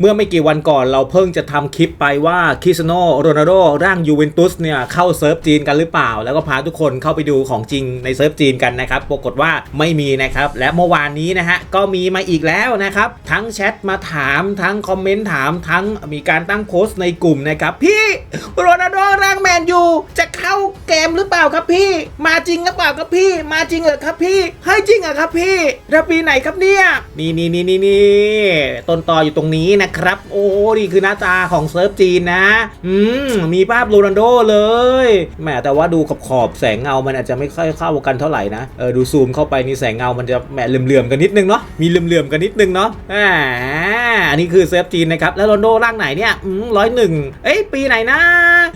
เมื่อไม่กี่วันก่อนเราเพิ่งจะทำคลิปไปว่าคริสโนโรนัลโดร่างยูเวนตุสเนี่ยเข้าเซิร์ฟจีนกันหรือเปล่า แล้วก็พาทุกคนเข้าไปดูของจริงในเซิร์ฟจีนกันนะครับ ปรากฏว่าไม่มีนะครับ และเมื่อวานนี้นะฮะก็มีมาอีกแล้วนะครับ ทั้งแชทมาถามทั้งคอมเมนต์ถามทั้งมีการตั้งโพสต์ในกลุ่มนะครับ พี่โรนัลโดร่างแมนยูจะเข้า เกมหรือเปล่าครับพี่ มาจริงหรือเปล่าครับพี่ มาจริงเหรอครับพี่ ให้ยจริงเหรอครับพี่แล้วปีไหนครับเนี่ยนี่นี่นี่นี่นี่ต้นตออยู่ตรงนี้นะครับ โอ้นี่คือหน้าตาของเซิร์ฟจีนนะ อืมมีภาพโรนัลโดเลยแหมแต่ว่าดูขอบขอบแสงเงามันอาจจะไม่ค่อยเข้ากันเท่าไหร่นะเออดูซูมเข้าไปนี่แสงเงามันจะแหมเหลื่อมๆกันนิดนึงเนาะมีเหลื่อมๆกันนิดนึงเนาะอ่าอันนี้คือเซิร์ฟจีนนะครับแล้วโรนัลโดร่างไหนเนี่ยอืมร้อยหนึ่งเอ้ยปีไหนนะ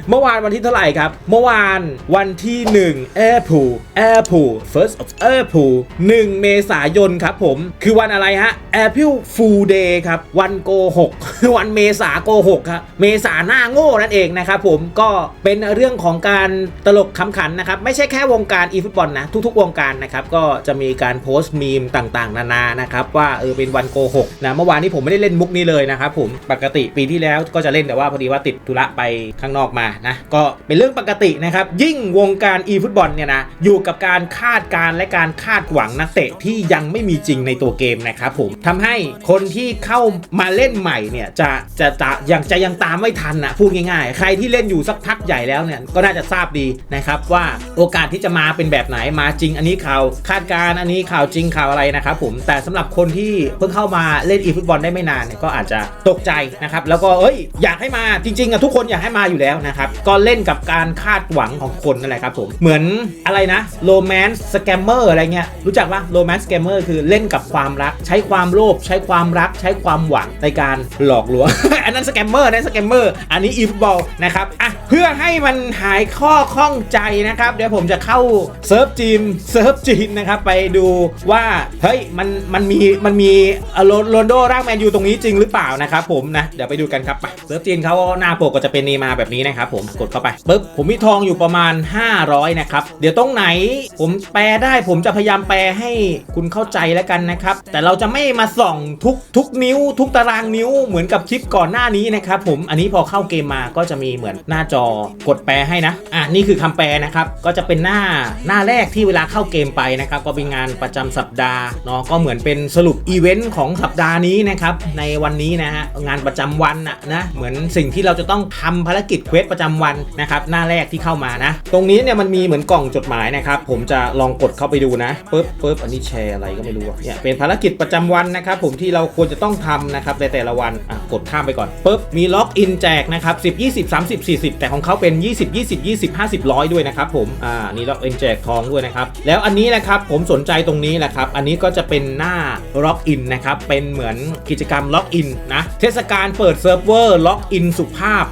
เมื่อวานวันที่เท่าไหร่ครับ เมื่อวานวันที่ 1 April April first of April 1 เมษายนครับผม คือวันอะไรฮะ April Fool Day ครับ วันโกหกวันเมษาโกหกครับเมษาหน้าโง่นั่นเองนะครับผมก็เป็นเรื่องของการตลกขำขันนะครับ ไม่ใช่แค่วงการอีฟุตบอลนะ ทุกๆ วงการนะครับก็จะมีการโพสต์มีมต่างๆ นานานะครับว่าเออเป็นวันโกหกนะเมื่อวานนี้ผมไม่ได้เล่นมุกนี้เลยนะครับผมปกติปีที่แล้วก็จะเล่นแต่ว่าพอดีว่าติดธุระไปข้างนอกมานะก็เป็นเรื่องปกตินะครับยิ่งวงการอีฟุตบอลเนี่ยนะอยู่กับการคาดการและการคาดหวังนักเตะที่ยังไม่มีจริงในตัวเกมนะครับผมทำให้คนที่เข้ามาเล่นใหม่เนี่ยจะจะจะยังจะยังตามไม่ทันนะพูดง่ายๆ ใครที่เล่นอยู่สักพักใหญ่แล้วเนี่ยก็น่าจะทราบดีนะครับว่าโอกาสที่จะมาเป็นแบบไหนมาจริง อันนี้ข่าวคาดการอันนี้ข่าวจริงข่าวอะไรนะครับผมแต่สำหรับคนที่เพิ่งเข้ามาเล่นอีฟุตบอลได้ไม่นานเนี่ยก็อาจจะตกใจนะครับแล้วก็เอ้ยอยากให้มาจริงๆอะทุกคนอยากให้มาอยู่แล้วนะครับก็เล่นกับการคาดหวังของคนนั่นแหละครับผมเหมือนอะไรนะโรแมนต์สแกมเมอร์อะไรเงี้ยรู้จักปะโรแมนต์สแกมเมอร์คือเล่นกับความรัก ใช้ความโลภใช้ความรัก ใช้ความหวังในการหลอกลวง อันนั้นสแกมเมอร์นะสแกมเมอร์อันนี้อีฟบอลนะครับอะเพื่อให้มันหายข้อข้องใจนะครับเดี๋ยวผมจะเข้าเซิร์ฟจีนเซิร์ฟจีนนะครับไปดูว่าเฮ้ยมันมันมีมันมีโรโรนโดร่างแมนยูตรงนี้จริงหรือเปล่านะครับผมนะเดี๋ยวไปดูกันครับไปเซิร์ฟจีนเขาหน้าปกก็จะเป็นนีมาแบบนี้นะครับผมกดเข้าไปปุ๊บผมมีทองอยู่ประมาณ1,500 นะครับ เดี๋ยวตรงไหนผมแปลได้ผมจะพยายามแปลให้คุณเข้าใจแล้วกันนะครับ แต่เราจะไม่มาส่องทุกทุกนิ้ว ทุกตารางนิ้วเหมือนกับคลิปก่อนหน้านี้นะครับผมอันนี้พอเข้าเกมมาก็จะมีเหมือนหน้าจอกดแปลให้นะอะนี่คือคำแปลนะครับก็จะเป็นหน้าหน้าแรกที่เวลาเข้าเกมไปนะครับก็เป็นงานประจำสัปดาห์เนาะก็เหมือนเป็นสรุปอีเวนต์ของสัปดาห์นี้นะครับในวันนี้นะฮะงานประจำวันนะนะเหมือนสิ่งที่เราจะต้องทำภารกิจเควสประจำวันนะครับหน้าแรกที่เข้ามานะตรงนี้เนี่ยมันมีเหมือนกล่องจดหมายนะครับ ผมจะลองกดเข้าไปดูนะปึ๊บปึ๊บอันนี้แชร์อะไรก็ไม่รู้เนี่ยเป็นภารกิจประจำวันนะครับผมที่เราควรจะต้องทำนะครับในแต่ละวันอะกดข้ามไปก่อนปึ๊บมีล็อกอินแจกนะครับ10 20 30 40 แต่ของเขาเป็น 20 20 20 50ร้อยด้วยนะครับผมอ่านี่ล็อกอินแจกทองด้วยนะครับแล้วอันนี้นะครับผมสนใจตรงนี้แหละครับอันนี้ก็จะเป็นหน้าล็อกอินนะครับเป็นเหมือนกิจกรรมล็อกอินนะเทศกาลเปิดเซิร์ฟเวอร์ล็อกอินสุภาพ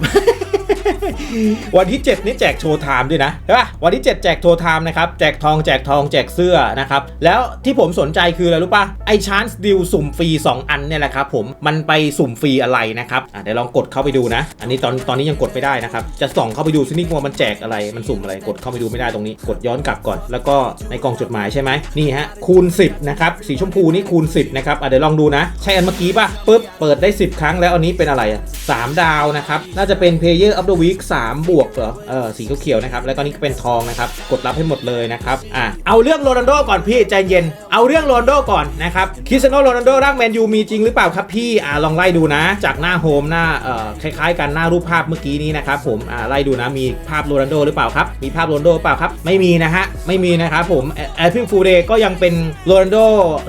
วันที่ 7 นี่แจกโชว์ไทม์ด้วยนะใช่ป่ะวันที่ 7 แจกโชว์ไทม์นะครับแจกทองแจกทองแจกเสื้อนะครับแล้วที่ผมสนใจคืออะไรรู้ป่ะไอชานส์ดิวสุ่มฟรี 2 อันเนี่ยแหละครับผมมันไปสุ่มฟรีอะไรนะครับอะเดี๋ยวลองกดเข้าไปดูนะ อันนี้ตอนตอนนี้ยังกดไม่ได้นะครับจะส่องเข้าไปดูซินี่ว่ามันแจกอะไรมันสุ่มอะไรกดเข้าไปดูไม่ได้ตรงนี้ กดย้อนกลับก่อน แล้วก็ในกล่องจดหมายใช่ไหมนี่ฮะคูณ 10นะครับสีชมพูนี่คูณ 10นะครับเดี๋ยวลองดูนะใช่อันเมื่อกี้ปะปุ๊บเปิดได้ 10 ครั้งแล้วอันนี้เป็นอะไรอะสามดาวนะครับน่าจะเป็น Player of the Week 3 บวกเหรอเออสีเขียวๆนะครับ แล้วตอนนี้ก็เป็นทองนะครับ กดรับให้หมดเลยนะครับ อะ เอาเรื่องโรนัลโดก่อนพี่ใจเย็น เอาเรื่องโรนัลโดก่อนนะครับ คริสเตียโนโรนัลโดร่างแมนยูมีจริงหรือเปล่าครับพี่ อ่าลองไล่ดูนะ จากหน้าโฮมหน้า เอ่อ คล้ายๆ กันหน้ารูปภาพเมื่อกี้นี้นะครับผม อ่า ไล่ดูนะ มีภาพโรนัลโดหรือเปล่าครับ มีภาพโรนัลโดหรือเปล่าครับ ไม่มีนะฮะ ไม่มีนะครับผม แอดพิงฟูเดย์ก็ยังเป็นโรนัลโด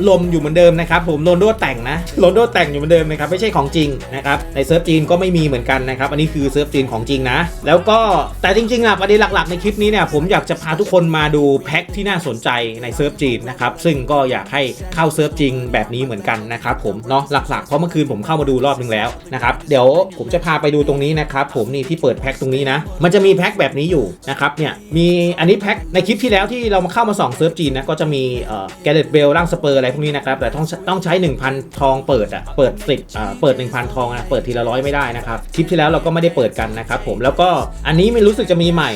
ลมอยู่เหมือนเดิมนะครับผม โรนัลโดแต่งนะ โรนัลโดแต่งอยู่เหมือนเดิมนะครับ ไม่ใช่ของจริงนะครับ ในเซิร์ฟจีนก็ไม่มีเหมือนกันนะครับ อันนี้คือเซิร์ฟจีนของจริงนะแล้วก็แต่จริงๆอะประเด็นหลัก ๆ ในคลิปนี้เนี่ยผมอยากจะพาทุกคนมาดูแพ็คที่น่าสนใจในเซิร์ฟจีนนะครับซึ่งก็อยากให้เข้าเซิร์ฟจริงแบบนี้เหมือนกันนะครับผมเนาะหลักๆเพราะเมื่อคืนผมเข้ามาดูรอบนึงแล้วนะครับเดี๋ยวผมจะพาไปดูตรงนี้นะครับผมนี่ที่เปิดแพ็คตรงนี้นะมันจะมีแพ็คแบบนี้อยู่นะครับเนี่ยมีอันนี้แพ็คในคลิปที่แล้วที่เรามาเข้ามาส่องเซิร์ฟจีนนะก็จะมีเอ่อแกเรตเบลร่างสเปอร์อะไรพวกนี้นะครับแต่ต้องต้องใช้ 1,000 ทองเปิดอะเปิดสิบอ่าเปิด 1,000 ทองอะเปิดทีละร้อยไม่ได้นะครับคลิปที่แล้วเราก็ไม่ได้เปิดกันนะครับผมแล้วกก็อันนี้ไม่รู้สึกจะมีใหม่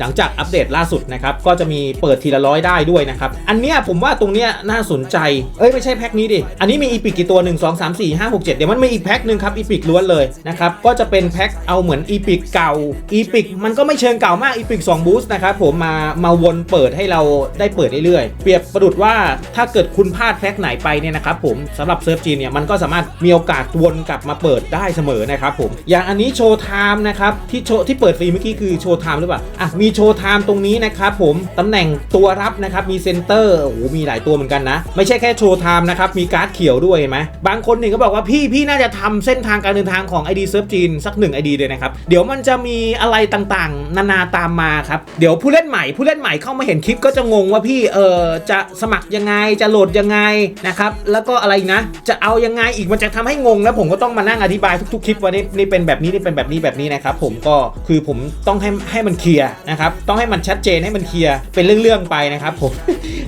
หลังจากอัปเดตล่าสุดนะครับ ก็จะมีเปิดทีละร้อยได้ด้วยนะครับ อันเนี้ยผมว่าตรงเนี้ยน่าสนใจ เอ้ยไม่ใช่แพ็คนี้ดิ อันนี้มีอีพิกกี่ตัว 1 2 3 4 5 6 7 เดี๋ยวมันมีอีกแพ็คหนึ่งครับอีพิกล้วนเลยนะครับ ก็จะเป็นแพ็คเอาเหมือนอีพิกเก่าอีพิกมันก็ไม่เชิงเก่ามากอีพิก2บูสต์นะครับผมมามาวนเปิดให้เราได้เปิดเรื่อยๆ เปรียบประดุดว่าถ้าเกิดคุณพลาดแพ็คไหนไปเนี่ยนะครับผมสำหรับเซิร์ฟจีนเนี่ยมันก็สามารถมีโอกาสวนกลับมาเปิดได้เสมอนะครับผมอย่างอันนี้โชว์ไทม์นะครับที่โชว์ที่เปิดฟรีเมื่อกี้คือโชว์ไทม์หรือเปล่าอะมีโชว์ไทม์ตรงนี้นะครับผมตำแหน่งตัวรับนะครับมีเซนเตอร์โอ้โหมีหลายตัวเหมือนกันนะ ไม่ใช่แค่โชว์ไทม์นะครับมีการ์ดเขียวด้วยเห็นไหมบางคนเนี่ยก็บอกว่าพี่พี่น่าจะทำเส้นทางการเดินทางของ ID เซิร์ฟจีนสักหนึ่ง ID เลยนะครับเดี๋ยวมันจะมีอะไรต่างๆ นานาตามมาครับเดี๋ยวผู้เล่นใหม่ผู้เล่นใหม่เข้ามาเห็นคลิปก็จะงงว่าพี่เออจะสมัครยังไงจะโหลดยังไงนะครับแล้วก็อะไรนะ จะเอายังไงอีกมันจะทำให้งงแล้วผมก็ต้องมานั่งอธิบายทุกๆคลิปว่านี่นี่เป็นแบบนี้นี่เป็นแบบนี้แบบนี้นะครับผมก็คือผมต้องให้ให้มันเคลียร์นะครับต้องให้มันชัดเจนให้มันเคลียร์เป็นเรื่องๆไปนะครับผม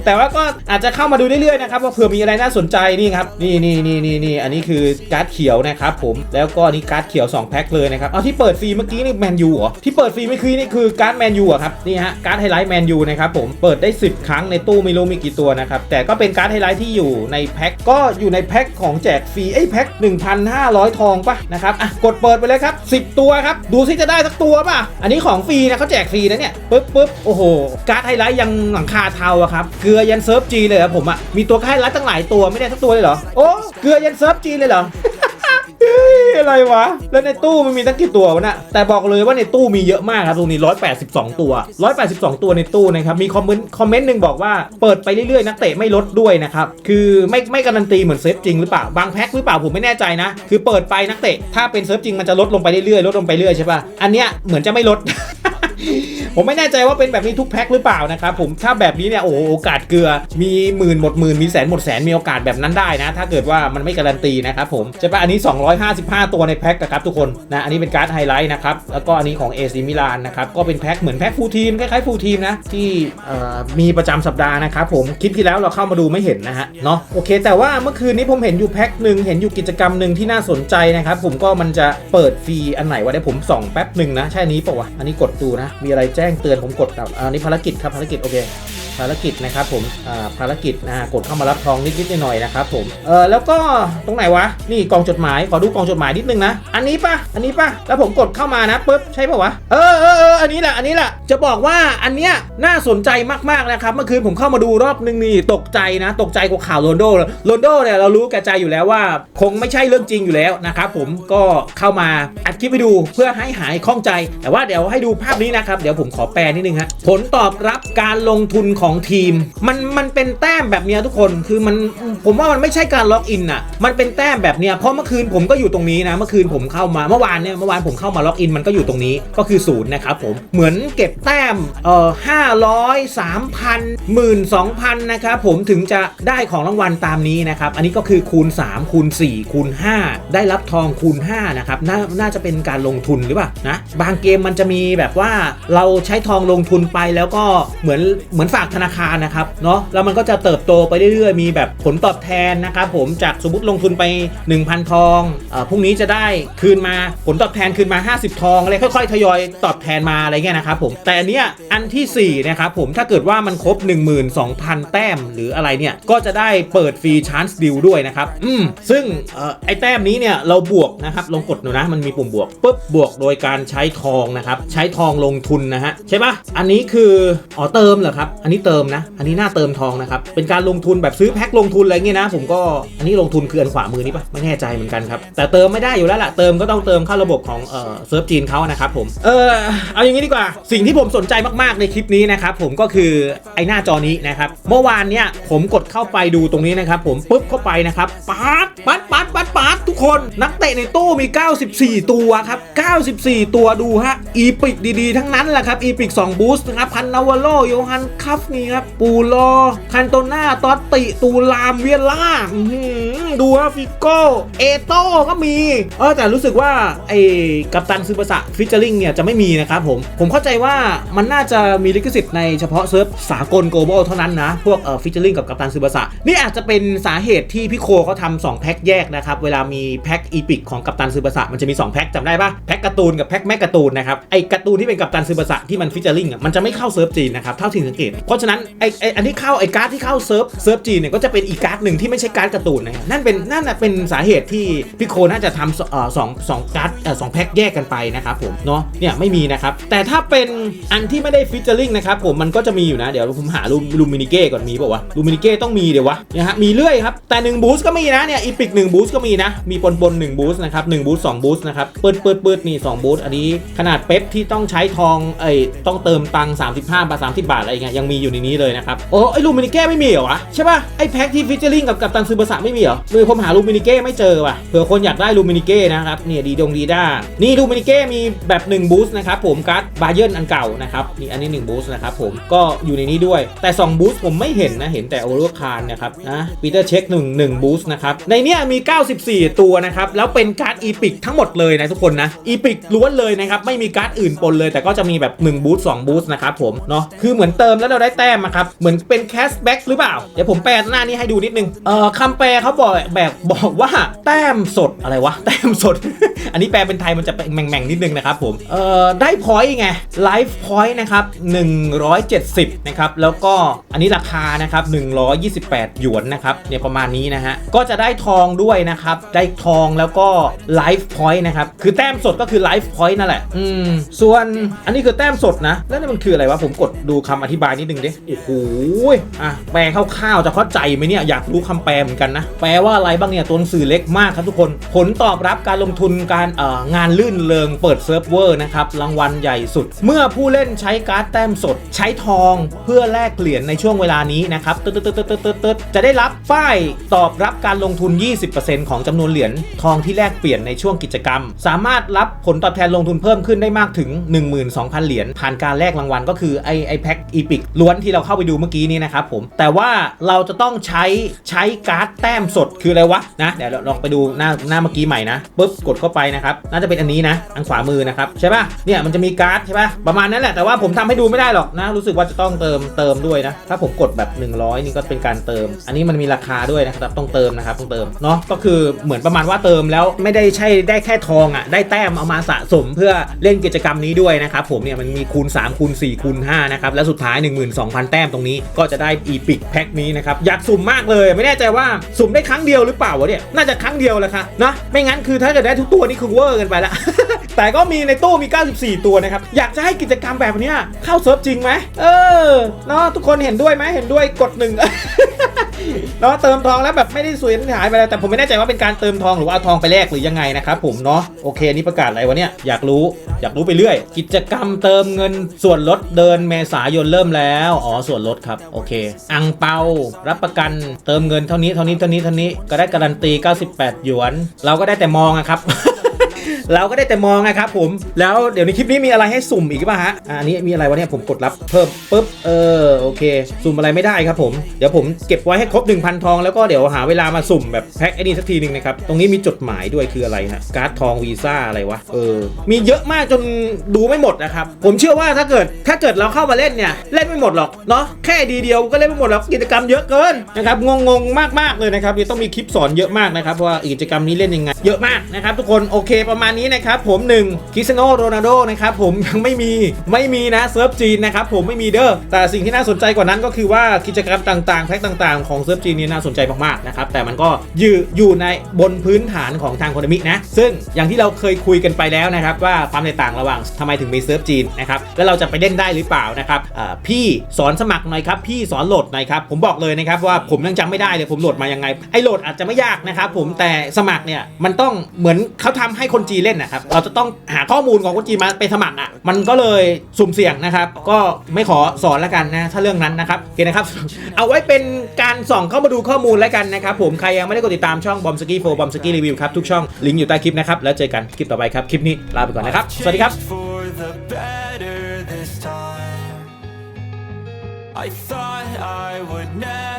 แต่ว่าก็อาจจะเข้ามาดูเรื่อยๆนะครับว่าเผื่อมีอะไรน่าสนใจนี่ครับนี่นี่นี่นี่นี่อันนี้คือการ์ดเขียวนะครับผมแล้วก็อันนี้การ์ดเขียว2แพ็คเลยนะครับเอาที่เปิดฟรีเมื่อกี้นี่แมนยูเหรอที่เปิดฟรีเมื่อกี้นี่คือการ์ดแมนยูอะครับนี่ฮะการ์ดไฮไลท์แมนยูนะครับผมเปิดได้ 10 ครั้งในตู้ไม่รู้มีกี่ตัวนะครับแต่ก็เป็นการ์ดไฮไลท์ที่อยู่ในแพ็คก็อยู่ในแพ็คของแจกฟรีไอ้แพ็ค1,500 ทองปะนะครับอะกดเปิดไปเลยครับ10 ตัวครับดูซิจะได้สักตัวป่ะ อันนี้ของฟรีนะเขาแจกฟรีนะเนี่ยปึ๊บปึ๊บโอ้โห การ์ดไฮไลท์ยังหลังคาเทาอะครับ เกลือยันเซิร์ฟจีเลยครับผมอะมีตัวไฮไลท์ตั้งหลายตัวไม่ได้สักตัวเลยเหรอ โอ้ เกลือยันเซิร์ฟจีเลยเหรอ อะไรวะ แล้วในตู้มันมีตั้งกี่ตัววะน่ะแต่บอกเลยว่าในตู้มีเยอะมากครับตรงนี้ 182 ตัว 182 ตัวในตู้นะครับ มีคอมเมนต์คอมเมนต์หนึ่งบอกว่าเปิดไปเรื่อยๆ นักเตะไม่ลดด้วยนะครับ คือไม่ไม่การันตีเหมือนเซฟจริงหรือเปล่า บางแพ็คหรือเปล่าผมไม่แน่ใจนะ คือเปิดไปนักเตะถ้าเป็นเซิร์ฟจริงมันจะลดลงไปเรื่อยๆ ลดลงไปเรื่อยใช่ป่ะ อันเนี้ยเหมือนจะไม่ลด ผมไม่แน่ใจว่าเป็นแบบนี้ทุกแพ็คหรือเปล่านะครับผมถ้าแบบนี้เนี่ยโอ้โอกาสเกลือ มีหมื่นหมดหมื่นมีแสนหมดแสนมีโอกาสแบบนั้นได้นะ ถ้าเกิดว่ามันไม่การันตีนะครับผมใช่ปอันนี้ 255 ตัวในแพ็คนะครับทุกคนนะอันนี้เป็นการ์ดไฮไลท์นะครับแล้วก็อันนี้ของ AC มิลานนะครับก็เป็นแพ็คเหมือนแพ็คฟูลทีมคล้ายๆฟูลทีมนะที่มีประจำสัปดาห์นะครับผมคลิปที่แล้วเราเข้ามาดูไม่เห็นนะฮะเนาะโอเค แต่ว่าเมื่อคืนนี้ผมเห็นอยู่แพ็คหนึ่งเห็นอยู่กิจกรรมหนึ่งที่น่าสนใจนะครับผมก็มันจะเปิดฟรีอันไหนวะเดี๋ยวผมส่องแป๊บหนึ่งนะใช่นี้ปะวะอันนี้กดดูนะมีอะไรแจจ้งเตือนผมกดครับอันนี้ภารกิจครับภารกิจโอเค ภารกิจนะครับผมอ่าภารกิจนะกดเข้ามารับทองนิดๆหน่อยๆนะครับผมเออแล้วก็ตรงไหนวะนี่กล่องจดหมายขอดูกล่องจดหมายนิดนึงนะอันนี้ปะอันนี้ปะแล้วผมกดเข้ามานะปุ๊บใช่ปะวะเออเออเอออันนี้แหละอันนี้แหละจะบอกว่าอันเนี้ยน่าสนใจมากๆนะครับเมื่อคืนผมเข้ามาดูรอบนึงนี่ตกใจนะ ตกใจกว่าข่าวโรนโดโรนโดเนี่ยเรารู้แก่ใจอยู่แล้วว่า คงไม่ใช่เรื่องจริงอยู่แล้วนะครับผมก็เข้ามาอัดคลิปไปดูเพื่อให้หายข้องใจ แต่ว่าเดี๋ยวให้ดูภาพนี้นะครับเดี๋ยวผมขอแปลนิดนึงฮะผลตอบรับการลงทุนของทีม มันมันเป็นแต้มแบบเนี้ยทุกคนคือมันผมว่ามันไม่ใช่การล็อกอินอะมันเป็นแต้มแบบเนี้ยเพราะเมื่อคืนผมก็อยู่ตรงนี้นะ เมื่อคืนผมเข้ามาเมื่อวานเนี่ยเมื่อวานผมเข้ามาล็อกอินมันก็อยู่ตรงนี้ก็คือศูนย์นะครับผมเหมือนเก็บแต้มเอ่อห้าร้อยสามพันหมื่นสองพันนะครับผมถึงจะได้ของรางวัลตามนี้นะครับอันนี้ก็คือคูณ 3 คูณ 4 คูณ 5 ได้รับทองคูณ5นะครับนน่าจะเป็นการลงทุนหรือเปล่านะบางเกมมันจะมีแบบว่าเราใช้ทองลงทุนไปแล้วก็เหมือนเหมือนฝากธนาคารนะครับเนาะแล้วมันก็จะเติบโตไปเรื่อยๆ มีแบบผลตอบแทนนะครับผมจากสมมติลงทุนไป 1,000 ทองอพรุ่งนี้จะได้คืนมาผลตอบแทนคืนมา 50 ทองอะไรค่อยๆ ทยอยตอบแทนมาอะไรเงี้ยนะครับผมแต่อันเนี้ยอันทีสี่4นะครับผมถ้าเกิดว่ามันครบ 12,000 แต้มหรืออะไรเนี่ยก็จะได้เปิดฟรีชานส์ดิวด้วยนะครับอืมซึ่งอ่อไอแต้มนี้เนี่ยเราบวกนะครับลองกดดูนะมันมีปุ่มบวกปุ๊บบวกโดยการใช้ทองนะครับใช้ทองลงทุนนะฮะใช่ปะอันนี้คืออ๋อเติมเหรอครับอันนี้เติมนะ อันนี้หน้าเติมทองนะครับ เป็นการลงทุนแบบซื้อแพ็คลงทุนอะไรเงี้ยนะ ผมก็อันนี้ลงทุนคืออันขวามือนี่ปะไม่แน่ใจเหมือนกันครับ แต่เติมไม่ได้อยู่แล้วล่ะ เติมก็ต้องเติมเข้าระบบของเอ่อเซิร์ฟจีนเขานะครับผม เออเอาอย่างนี้ดีกว่า สิ่งที่ผมสนใจมากๆในคลิปนี้นะครับผมก็คือไอ้หน้าจอนี้นะครับ เมื่อวานเนี่ยผมกดเข้าไปดูตรงนี้นะครับผมปุ๊บเข้าไปนะครับป๊าดป๊าดป๊าดป๊าดป๊าดทุกคนนักเตะในตู้มี 94 ตัวครับ 94 ตัวดูฮะอีพิกดีๆ ทั้งนั้นแหละครับอีพิก2บูสต์นะครับพันนาวโลโยฮันคัฟนี่ครับปูโลคันโตนาตอตติตูลามเวียล่าดูฮะฟิโกเอโต้ก็มีเออแต่รู้สึกว่าไอ้กัปตันซูเปอร์สะฟิชเจอริงเนี่ยจะไม่มีนะครับผม ผมเข้าใจว่ามันน่าจะมีลิขสิทธิ์ในเฉพาะเซิร์ฟสากล global เท่านั้นนะ พวกเอ่อฟิชเจอริงกับกัปตันซูเปอร์สะนี่อาจจะเป็นสาเหตุที่พี่โคเขาทำสองแพ็คแยกนะครับ เวลามีแพ็คอีพิกของกัปตันซึบาสะมันจะมี 2 แพ็คจำได้ปะแพ็คการ์ตูนกับแพ็คแมกการ์ตูนนะครับไอการ์ตูนที่เป็นกัปตันซึบาสะที่มันฟิชเจอริงอะมันจะไม่เข้าเซิร์ฟจีนนะครับเท่าที่สังเกตเพราะฉะนั้นไอไออันที่เข้าไอการ์ดที่เข้าเซิร์ฟเซิร์ฟจีนเนี่ยก็จะเป็นอีกการ์ดหนึ่งที่ไม่ใช่การ์ดการ์ตูนนะครับนั่นเป็นนั่นน่ะเป็นสาเหตุที่พี่โคน่าจะทำสเอ่อสองสองการ์ดเอ่อสองแพ็คแยกกันไปนะครับผมเนาะเนี่ยไม่มีนะครับแต่ถ้าเป็นอันที่ไม่ได้ฟิชเจอริงนะครับผมมันก็จะมีอยู่นะเดี๋ยวผมหาลูลูมินิเก้ก่อนมีป่าวะลูมินิเก้ต้องมีเดี๋ยววะเนี่ยฮะมีเรื่อยครับแต่1บูสก็มีนะเนี่ยอีพิก1บูสก็มีนะมีปนปน1บูสนะครับ1บูส2บูสนะครับเปิดเปิดเปิดนี่2บูสอันนี้ขนาดเป๊ปที่ต้องใช้ทองเอ้ต้องเติมตังค์35บาท30บาทอะไรเงี้ยยังมีอยู่ในนี้เลยนะครับโอ้ไอลูมินิเก้ไม่มีเหรอวะใช่ป่ะไอแพ็คที่ฟิชเจอร์ลิงกับกัปตันซูบาสะไม่มีเหรอเลยผมหาลูมินิเก้ไม่เจอว่ะเผื่อคนอยากได้ลูมินิเก้นะครับเนี่ยดีดงดีด้านี่ลูมินิเก้มีแบบ1บูส์นะครับผมการ์ดบาเยิร์นอันเก่านะครับนี่อันนี้1บูส์นะครับผมก็อยู่ในนี้ด้วยแต่2บูส์ผมไม่เห็นนะเห็นแต่โอเวอร์คารนะครับนะปีเตอร์เช็ค1 1บูส์นะครับในเนี้ยมี 94 ตัวนะครับแล้วเป็นการ์ดอีพิกทั้งหมดเลยนะทุกคนนะอีพิกล้วนเลยนะครับไม่มีการ์ดอื่นปนเลย แต่ก็จะมีแบบ1บูส2บูสนะครับผมเนาะคือเหมือนเติมแล้วเราได้แต้มนะครับ เหมือนเป็นแคสแบ็กหรือเปล่า เดี๋ยวผมแปลหน้านี้ให้ดูนิดนึง เอ่อคำแปลเขาบอกแบบบอกว่าแต้มสดอะไรวะ แต้มสด อันนี้แปลเป็นไทยมันจะเป็นแม่งๆนิดนึงนะครับผม เอ่อได้พอยต์ไงไลฟ์พอยต์นะครับ170 นะครับ แล้วก็อันนี้ราคานะครับ128 หยวนนะครับเนี่ยประมาณนี้นะฮะ ก็จะได้ทองด้วยนะครับ ได้ทองแล้วก็ไลฟ์พอยต์นะครับ คือแต้มสดก็คือไลฟ์พอยต์นั่นแหละ อืม ส่วนอันนี้คือแต้มสดนะ แล้วนี่มันคืออะไรวะ ผมกดดูคำอธิบายนิดนึงดิโอ้โหอะแปลคร่าวๆจะเข้าใจไหมเนี่ยอยากรู้คำแปลเหมือนกันนะแปลว่าอะไรบ้างเนี่ยตัวหนังสือเล็กมากครับทุกคน ผลตอบรับการลงทุนการเอ่องานลื่นเริงเปิดเซิร์ฟเวอร์นะครับรางวัลใหญ่สุด เมื่อผู้เล่นใช้การ์ดแต้มสด ใช้ทองเพื่อแลกเหรียญในช่วงเวลานี้นะครับตึ๊ดตึ๊ดตึ๊ดตึ๊ดตึ๊ดตึ๊ดจะได้รับฝ้ายตอบรับการลงทุน 20%ของจำนวนเหรียญทองที่แลกเปลี่ยนในช่วงกิจกรรม สามารถรับผลตอบแทนลงทุนเพิ่มขึ้นได้มากถึง 12,000 เหรียญผ่านการแลกรางวัลก็คือไอไอแพ็คอีพิกล้วนนที่เราเข้าไปดูเมื่อกี้นี้นะครับผมแต่ว่าเราจะต้องใช้ใช้การ์ดแต้มสดคืออะไรวะนะเดี๋ยวเราลองไปดูหน้าหน้าเมื่อกี้ใหม่นะปุ๊บกดเข้าไปนะครับน่าจะเป็นอันนี้นะอันขวามือนะครับใช่ป่ะเนี่ยมันจะมีการ์ดใช่ป่ะประมาณนั้นแหละแต่ว่าผมทำให้ดูไม่ได้หรอกนะ รู้สึกว่าจะต้องเติมเติมด้วยนะ ถ้าผมกดแบบ 100 นี่ก็เป็นการเติม อันนี้มันมีราคาด้วยนะครับต้องเติมนะครับต้องเติมเนาะก็คือเหมือนประมาณว่าเติมแล้วไม่ได้ใช่ได้แค่ทองอะได้แต้มเอามาสะสมเพื่อเล่นกิจกรรมนี้ด้วยนะครับผมเนี่ยมันมีคูณ 3 คูณ 4 คูณ5นะครับแล้วสุดท้าย2,000 แต้มตรงนี้ก็จะได้อีพิกแพ็คนี้นะครับ อยากสุ่มมากเลยไม่แน่ใจว่าสุ่มได้ครั้งเดียวหรือเปล่าวะเนี่ย น่าจะครั้งเดียวแหละค่ะนะไม่งั้นคือถ้าเกิดได้ทุกตัวนี่คือเวอร์เกันไปละแต่ก็มีในตู้มี 94 ตัวนะครับ อยากจะให้กิจกรรมแบบนี้เข้าเซิร์ฟจริงไหมเออเนาะทุกคนเห็นด้วยไหมเห็นด้วยกดหนึ่ง เนาะเติมทองแล้วแบบไม่ได้สวยหายไปแล้วแต่ผมไม่แน่ใจว่าเป็นการเติมทองหรือว่าเอาทองไปแลกหรือยังไงนะครับผมเนาะโอเคนนี่ประกาศอะไรวะเนี่ยอยากรู้อยากรู้ไปเรื่อย กิจกรรมเติมเงินส่วนลดเดินเมษายนเริ่มแล้วอ๋อส่วนลดครับโอเค อังเปารับประกันเติมเงินเท่านี้เท่านี้เท่านี้เท่านี้ก็ได้การันตี 98 หยวน เราก็ได้แต่มองอะครับ เราก็ได้แต่มองนะครับผมแล้วเดี๋ยวในคลิปนี้มีอะไรให้สุ่มอีกป่ะฮะอันนี้มีอะไรวะเนี่ยผมกดรับเพิ่มปุ๊บเออโอเค สุ่มอะไรไม่ได้ครับผมเดี๋ยวผมเก็บไว้ให้ครบ 1,000 ทองแล้วก็เดี๋ยวหาเวลามาสุ่มแบบแพ็คไอ้นี่สักทีหนึ่งนะครับตรงนี้มีจดหมายด้วยคืออะไรฮะการ์ดทองวีซ่าอะไรวะเออมีเยอะมากจนดูไม่หมดนะครับผมเชื่อว่าถ้าเกิดถ้าเกิดเราเข้ามาเล่นเนี่ยเล่นไม่หมดหรอกเนาะแค่ดีเดียวก็เล่นไม่หมดหรอกกิจกรรมเยอะเกินนะครับงงๆมากๆเลยนะครับต้องมีคลิปสอนเยอะมากนะครับว่ากิจกรรมนี้เล่นยังไงเยอะมากนะครับทุกคนโอเคประมาณนี้นะครับผมหนึ่งคริสเตียโนโรนัลโดนะครับผมยังไม่มีไม่มีนะเซิร์ฟจีนนะครับผมไม่มีเด้อแต่สิ่งที่น่าสนใจกว่านั้นก็คือว่ากิจกรรมต่างๆแพ็คต่าง ๆ ของเซิร์ฟจีนนี่น่าสนใจมากๆนะครับแต่มันก็อยู่อยู่ในบนพื้นฐานของทางโคนามินะซึ่งอย่างที่เราเคยคุยกันไปแล้วนะครับว่าความแตกต่างระหว่างทำไมถึงมีเซิร์ฟจีนนะครับแล้วเราจะไปเล่นได้หรือเปล่านะครับพี่สอนสมัครหน่อยครับพี่สอนโหลดหน่อยครับผมบอกเลยนะครับว่าผมยังจำไม่ได้เลยผมโหลดมายังไงไอโหลดอาจจะไม่ยากนะครับผมแต่สมัครเนี่ยมันต้องเหมือนเขาทำให้คนจีนเล่นนะครับเราจะต้องหาข้อมูลของคนจีนมาไปสมัครอะมันก็เลยสุ่มเสี่ยงนะครับ ก็ไม่ขอสอนแล้วกันนะถ้าเรื่องนั้นนะครับโอเคนะครับ เอาไว้เป็นการส่องเข้ามาดูข้อมูลแล้วกันนะครับผมใครยังไม่ได้กดติดตามช่องบอมสกี้โฟบอมสกี้รีวิวครับทุกช่องลิงก์อยู่ใต้คลิปนะครับแล้วเจอกันคลิปต่อไปครับคลิปนี้ลาไปก่อนนะครับสวัสดีครับ For the better this time. I thought I would never.